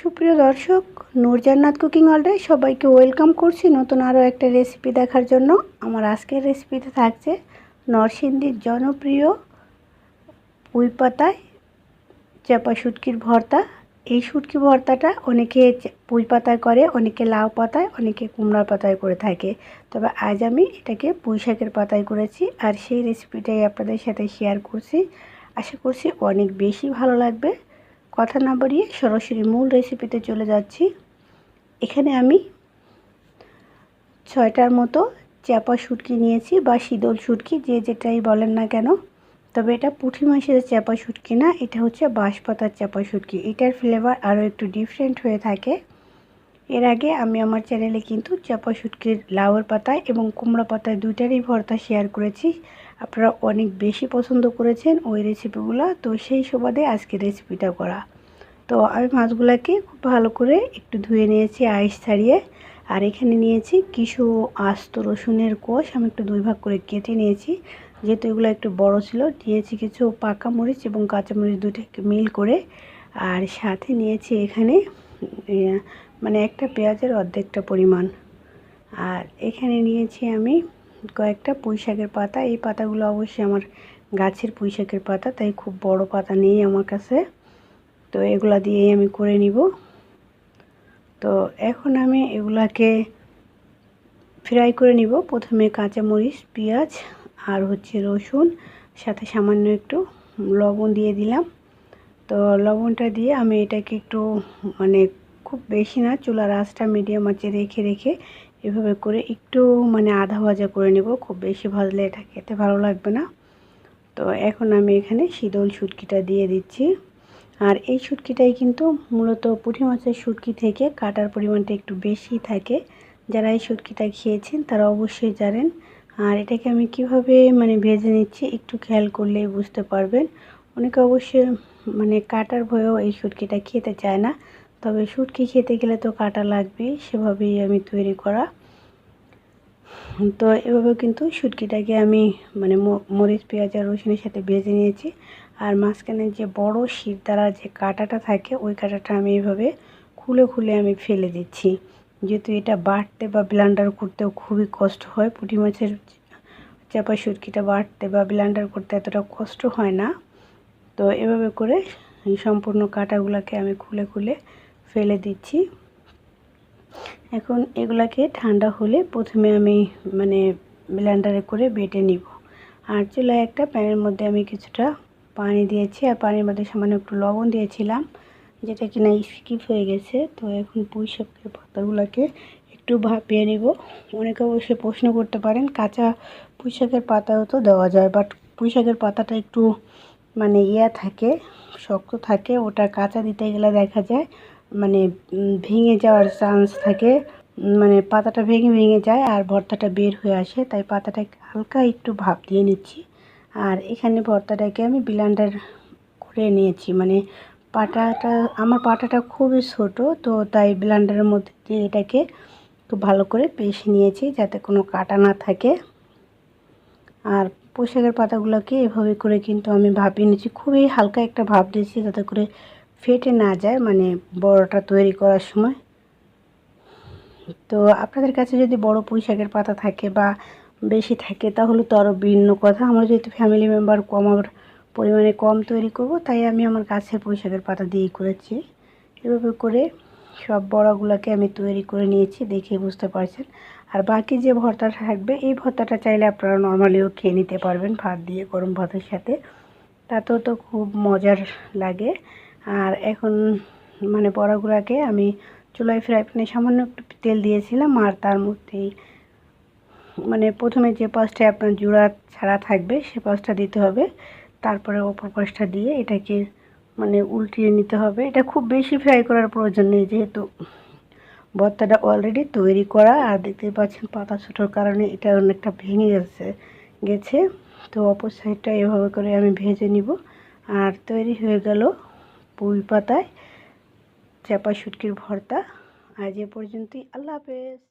সুপ্রিয় দর্শক, নূরজান্নাত কুকিং হলে সবাইকে ওয়েলকাম করছি নতুন আরও একটা রেসিপি দেখার জন্য। আমার আজকের রেসিপিতে থাকছে নরসিংদীর জনপ্রিয় পুঁই পাতায় চাপা শুটকির ভর্তা। এই শুটকি ভর্তাটা অনেকে পুঁই পাতায় করে, অনেকে লাউ পাতায়, অনেকে কুমড়ার পাতায় করে থাকে। তবে আজ আমি এটাকে পুঁই শাকের পাতায় করেছি আর সেই রেসিপিটাই আপনাদের সাথে শেয়ার করছি। আশা করছি অনেক বেশি ভালো লাগবে। কথা না বাড়িয়ে সরাসরি মূল রেসিপিতে চলে যাচ্ছি। এখানে আমি ছয়টার মতো চাপা শুটকি নিয়েছি বা শীতল শুটকি, যে যেটাই বলেন না কেন। তবে এটা পুঁটি মাছের চাপা শুটকি না, এটা হচ্ছে বাঁশপাতার চাপা শুটকি। এটার ফ্লেভার আরও একটু ডিফারেন্ট হয়ে থাকে। এর আগে আমি আমার চ্যানেলে কিন্তু চাপা শুটকির লাউয়ের পাতায় এবং কুমড়া পাতায় দুইটারই ভর্তা শেয়ার করেছি। আপনারা অনেক বেশি পছন্দ করেছেন ওই রেসিপিগুলো তো সেই সুবাদে আজকে রেসিপিটা করা। তো আমি মাছগুলোকে খুব ভালো করে একটু ধুয়ে নিয়েছি, আইস ছাড়িয়ে। আর এখানে নিয়েছি কিছু আস্ত রসুনের কোষ। আমি একটু দুই ভাগ করে কেটে নিয়েছি। যেহেতু এগুলো একটু বড় ছিল দিয়েছি কিছু পাকা মরিচ এবং কাঁচা মরিচ দুটোকে মিল করে। আর সাথে নিয়েছি এখানে মানে একটা পেঁয়াজের অর্ধেকটা পরিমাণ। আর এখানে নিয়েছি আমি কয়েকটা পুঁই শাকের পাতা। এই পাতাগুলো অবশ্যই আমার গাছের পুঁই শাকের পাতা, তাই খুব বড় পাতা নেই আমার কাছে। তো এগুলা দিয়েই আমি করে নিব। তো এখন আমি এগুলাকে ফ্রাই করে নিব। প্রথমে কাঁচামরিচ, পেঁয়াজ আর হচ্ছে রসুন, সাথে সামান্য একটু লবণ দিয়ে দিলাম। তো লবণটা দিয়ে আমি এটাকে একটু মানে খুব বেশি না, চুলার আঁচটা মিডিয়াম আঁচে রেখে রেখে এভাবে করে একটু মানে আধা ভাজা করে নেব, খুব বেশি ভাজলে এটা খেতে ভালো লাগবে না। তো এখন আমি এখানে শীতল শুটকিটা দিয়ে দিচ্ছি। আর এই শুটকিটাই কিন্তু মূলত পুঁটি মাছের শুটকি থেকে কাটার পরিমাণটা একটু বেশি থাকে। যারা এই শুটকিটা খেয়েছেন তারা অবশ্যই জানেন। আর এটাকে আমি কীভাবে মানে ভেজে নিচ্ছি একটু খেয়াল করলেই বুঝতে পারবেন। অনেকে অবশ্যই মানে কাটার ভয়েও এই শুটকিটা খেতে চায় না। তবে শুটকি খেতে গেলে তো কাটা লাগবেই, সেভাবেই আমি তৈরি করা। তো এভাবে কিন্তু শুটকিটাকে আমি মানে মরিচ, পেঁয়াজ আর রসুনের সাথে ভেজে নিয়েছি। আর মাঝখানে যে বড় শিরদাঁড়া যে কাঁটাটা থাকে, ওই কাঁটাটা আমি এভাবে খুলে খুলে আমি ফেলে দিচ্ছি। যেহেতু এটা বাটতে বা ব্লান্ডার করতেও খুবই কষ্ট হয়, পুঁটি মাছের চাপা শুটকিটা বাটতে বা ব্লান্ডার করতে এতটা কষ্ট হয় না। তো এভাবে করে সম্পূর্ণ কাঁটাগুলোকে আমি খুলে খুলে ফেলে দিচ্ছি। এখন এগুলাকে ঠান্ডা হলে প্রথমে আমি মানে ব্লেন্ডারে করে বেটে নিব। আর চুলায় একটা প্যানের মধ্যে আমি কিছুটা পানি দিয়েছি। আর পানির মধ্যে সামান্য একটু লবণ দিয়েছিলাম, যেটা কিনা স্কিপ হয়ে গেছে। তো এখন পুঁই শাকের পাতাগুলোকে একটু ভাপিয়ে নিব। অনেকে অবশ্যই প্রশ্ন করতে পারেন, কাঁচা পুঁই শাকের পাতাও তো দেওয়া যায় বাট পুঁই শাকের পাতাটা একটু মানে ইয়া থাকে, শক্ত থাকে, ওটা কাঁচা দিতে গেলে দেখা যায়। মানে ভেঙে যাওয়ার চান্স থাকে। মানে পাতাটা ভেঙে ভেঙে যায় আর ভর্তাটা বের হয়ে আসে। তাই পাতাটা হালকা একটু ভাপ দিয়ে নিচ্ছি। আর এখানে ভর্তাটাকে আমি ব্লেন্ডার করে নিয়েছি। মানে পাটাটা, আমার পাটাটা খুবই ছোট, তো তাই ব্লান্ডারের মধ্যে দিয়ে এটাকে খুব ভালো করে পেশে নিয়েছি যাতে কোনো কাটা না থাকে। আর পোশাকের পাতাগুলোকে এভাবে করে কিন্তু আমি ভাপিয়ে নিয়েছি। খুবই হালকা একটা ভাপ দিয়েছি যাতে করে ফেটে না যায় মানে বড়টা তৈরি করার সময়। তো আপনাদের কাছে যদি বড় পুঁই শাকের পাতা থাকে বা বেশি থাকে, তাহলে তো আরও ভিন্ন কথা। আমরা যেহেতু ফ্যামিলি মেম্বার কম, আমার পরিমাণে কম তৈরি করব, তাই আমি আমার গাছের পুঁই শাকের পাতা দিয়েই করেছি। এভাবে করে সব বড়াগুলোকে আমি তৈরি করে নিয়েছি, দেখে বুঝতে পারছেন। আর বাকি যে ভর্তাটা থাকবে, এই ভর্তাটা চাইলে আপনারা নর্মালিও খেয়ে নিতে পারবেন, ভাত দিয়ে, গরম ভাতের সাথে। তাতেও তো খুব মজার লাগে। আর এখন মানে বড়াগুলোকে আমি চুলায় ফ্রাই প্যানে সামান্য একটু তেল দিয়েছিলাম আর তার মধ্যেই মানে প্রথমে যে পাশটা আপনার জোড়া ছাড়া থাকবে সে পাশটা দিতে হবে। তারপরে অপর পাশটা দিয়ে এটাকে মানে উল্টিয়ে নিতে হবে। এটা খুব বেশি ফ্রাই করার প্রয়োজন নেই যেহেতু ভর্তাটা অলরেডি তৈরি করা আর দেখতে পাচ্ছেন পাতা ছোটোর কারণে এটা অনেকটা ভেঙে গেছে গেছে। তো অপর সাইডটা এভাবে করে আমি ভেজে নিব। আর তৈরি হয়ে গেল পুঁই পাতায় চাপা শুটকির ভর্তা। আজ এ পর্যন্তই। আল্লাহ হাফেজ।